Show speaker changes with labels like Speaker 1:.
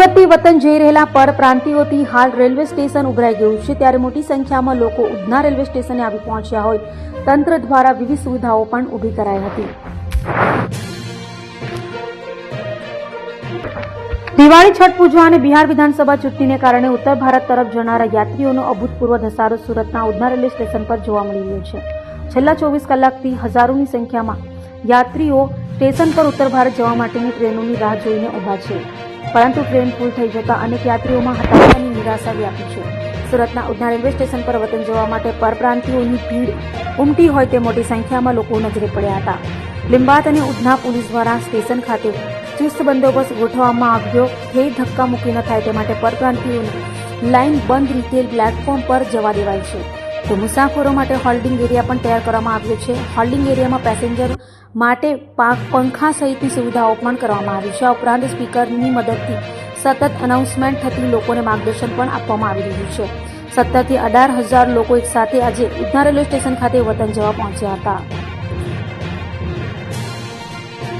Speaker 1: સુરતથી વતન જઈ રહેલા પરપ્રાંતિઓથી હાલ રેલવે સ્ટેશન ઉભરાઈ ગયું છે. ત્યારે મોટી સંખ્યામાં લોકો ઉધના રેલવે સ્ટેશને આવી પહોંચ્યા હોય. તંત્ર દ્વારા વિવિધ સુવિધાઓ પણ ઊભી કરાઈ હતી. દિવાળી છઠ પૂજા અને બિહાર વિધાનસભા ચૂંટણીને કારણે ઉત્તર ભારત તરફ જનારા યાત્રીઓનો અભૂતપૂર્વ ધસારો સુરતના ઉધના રેલવે સ્ટેશન પર જોવા મળી રહ્યો છે. છેલ્લા ચોવીસ કલાકથી હજારોની સંખ્યામાં યાત્રીઓ સ્ટેશન પર ઉત્તર ભારત જવા માટેની ટ્રેનોની રાહ જોઈને ઊભા છે. પરંતુ ટ્રેન ફૂલ થઈ જતા અનેક યાત્રીઓમાં હતાશાની નિરાશા વ્યાપી છે. સુરતના ઉધના રેલવે સ્ટેશન પર વતન જવા માટે પરપ્રાંતિઓની ભીડ ઉમટી હોય તે મોટી સંખ્યામાં લોકો નજરે પડ્યા હતા. લિંબાત અને ઉધના પોલીસ દ્વારા સ્ટેશન ખાતે ચુસ્ત બંદોબસ્ત ગોઠવવામાં આવ્યો. હે ધક્કા મૂકી ન થાય તે માટે પરપ્રાંતિઓને લાઇન બંધ રીતે પ્લેટફોર્મ પર જવા દેવાય છે. તો મુસાફરો માટે હોલ્ડિંગ એરિયા પણ તૈયાર કરવામાં આવ્યો છે. હોલ્ડિંગ એરિયામાં પેસેન્જર માટે પાક પંખા સહિતની સુવિધાઓ પણ કરવામાં આવી છે. આ ઉપરાંત સ્પીકરની મદદથી સતત અનાઉન્સમેન્ટ થતી લોકોને માર્ગદર્શન પણ આપવામાં આવી રહ્યું છે. સત્તરથી અઢાર હજાર લોકો એક સાથે આજે ઉધના રેલવે સ્ટેશન ખાતે વતન જવા પહોંચ્યા હતા.